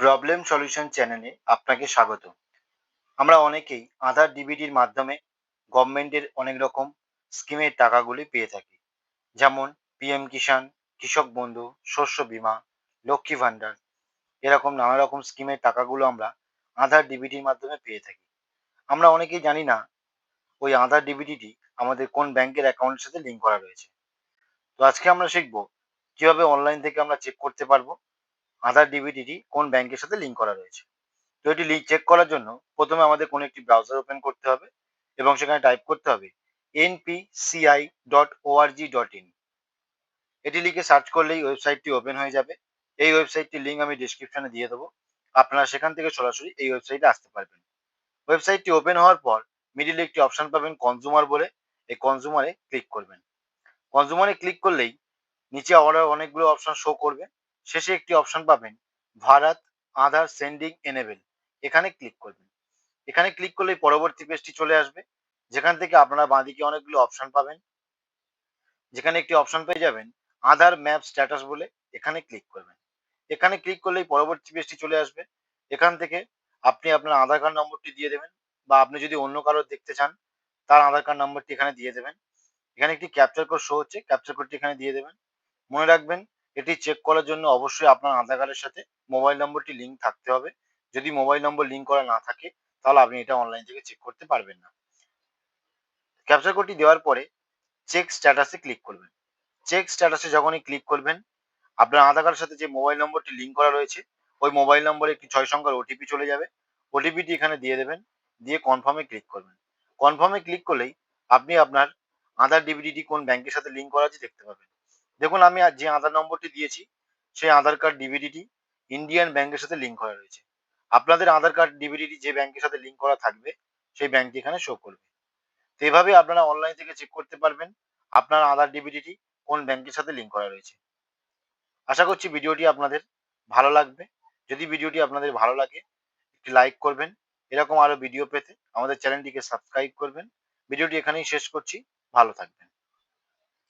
Problem solution চ্যানেলে আপনাকে স্বাগত। আমরা অনেকেই আধার ডিবিটির মাধ্যমে গভর্নমেন্টের অনেক রকম স্কিমের টাকাগুলি পেয়ে থাকি। যেমন পিএম কিষাণ কৃষক বন্ধু শস্য বীমা লক্ষ্মী ভাণ্ডার এরকম নানা রকম স্কিমের টাকাগুলো আমরা আধার ডিবিটির মাধ্যমে পেয়ে থাকি। আমরা অনেকেই জানি না ওই আধার ডিবিটিটি আমাদের কোন ব্যাংকের অ্যাকাউন্টের সাথে লিঙ্ক করা রয়েছে। তো আজকে আমরা শিখব কীভাবে অনলাইন থেকে আমরা চেক করতে পারব। আধার ডিবিটিটি কোন ব্যাংকের সাথে লিঙ্ক করা রয়েছে? তো এটি লিঙ্ক চেক করার জন্য প্রথমে আমাদের কোনো একটি ব্রাউজার ওপেন করতে হবে এবং সেখানে টাইপ করতে হবে NPCI dot O R G dot in এটি লিখে সার্চ করলেই ওয়েবসাইটটি ওপেন হয়ে যাবে। এই ওয়েবসাইটটির লিঙ্ক আমি ডিসক্রিপশনে দিয়ে দেবো। আপনারা সেখান থেকে সরাসরি এই ওয়েবসাইটে আসতে পারবেন। ওয়েবসাইটটি ওপেন হওয়ার পর মিডিলে একটি অপশন পাবেন কনজুমার বলে। এই কনজুমারে ক্লিক করবেন। কনজুমারে ক্লিক করলেই নিচে আরও অনেকগুলো অপশন শো করবে। শেষে একটি অপশন পাবেন, ভারত আধার সেন্ডিং এনেবেল এখানে ক্লিক করবেন। এখানে ক্লিক করলেই পরবর্তী পেজটি চলে আসবে। যেখান থেকে আপনারা বাঁদিকে অনেকগুলো অপশন পাবেন। যেখানে একটি অপশন পেয়ে যাবেন, আধার ম্যাপ স্ট্যাটাস বলে এখানে ক্লিক করবেন। এখানে ক্লিক করলেই পরবর্তী পেজটি চলে আসবে। এখান থেকে আপনি আপনার আধার কার্ড নম্বরটি দিয়ে দেবেন বা আপনি যদি অন্য কারোর দেখতে চান, তার আধার কার্ড নম্বরটি এখানে দিয়ে দেবেন। এখানে একটি ক্যাপচার কোড শো হচ্ছে ক্যাপচার কোডটি এখানে দিয়ে দেবেন। মনে রাখবেন এটি চেক করার জন্য অবশ্যই আপনার আধার কার্ডের সাথে মোবাইল নম্বরটি লিঙ্ক থাকতে হবে। যদি মোবাইল নম্বর লিঙ্ক করা না থাকে, তাহলে আপনি এটা অনলাইন থেকে চেক করতে পারবেন না। ক্যাপচার কোডটি দেওয়ার পরে চেক স্ট্যাটাসে ক্লিক করবেন। চেক স্ট্যাটাসে যখনই ক্লিক করবেন, আপনার আধার কার্ডের সাথে যে মোবাইল নম্বরটি লিঙ্ক করা রয়েছে, ওই মোবাইল নম্বরে একটি ছয় সংখ্যার ওটিপি চলে যাবে। ওটিপিটি এখানে দিয়ে দেবেন, দিয়ে কনফার্মে ক্লিক করবেন। কনফার্মে ক্লিক করলেই আপনি আপনার আধার ডিবিডিটি কোন ব্যাংকের সাথে লিঙ্ক করা আছে দেখতে পাবেন। দেখুন, আমি যে আধার নম্বরটি দিয়েছি, সেই আধার কার্ড ডিবিডিটি ইন্ডিয়ান ব্যাংকের সাথে লিঙ্ক করা রয়েছে। আপনাদের আধার কার্ড ডিবিডিটি যে ব্যাংকের সাথে লিঙ্ক করা থাকবে, সেই ব্যাংকটি এখানে শো করবে। তো এভাবে আপনারা অনলাইন থেকে চেক করতে পারবেন, আপনার আধার ডিবিডিটি কোন ব্যাংকের সাথে লিঙ্ক করা রয়েছে। আশা করছি ভিডিওটি আপনাদের ভালো লাগবে। যদি ভিডিওটি আপনাদের ভালো লাগে, একটি লাইক করবেন। এরকম আরও ভিডিও পেতে আমাদের চ্যানেলটিকে সাবস্ক্রাইব করবেন। ভিডিওটি এখানেই শেষ করছি। ভালো থাকবেন।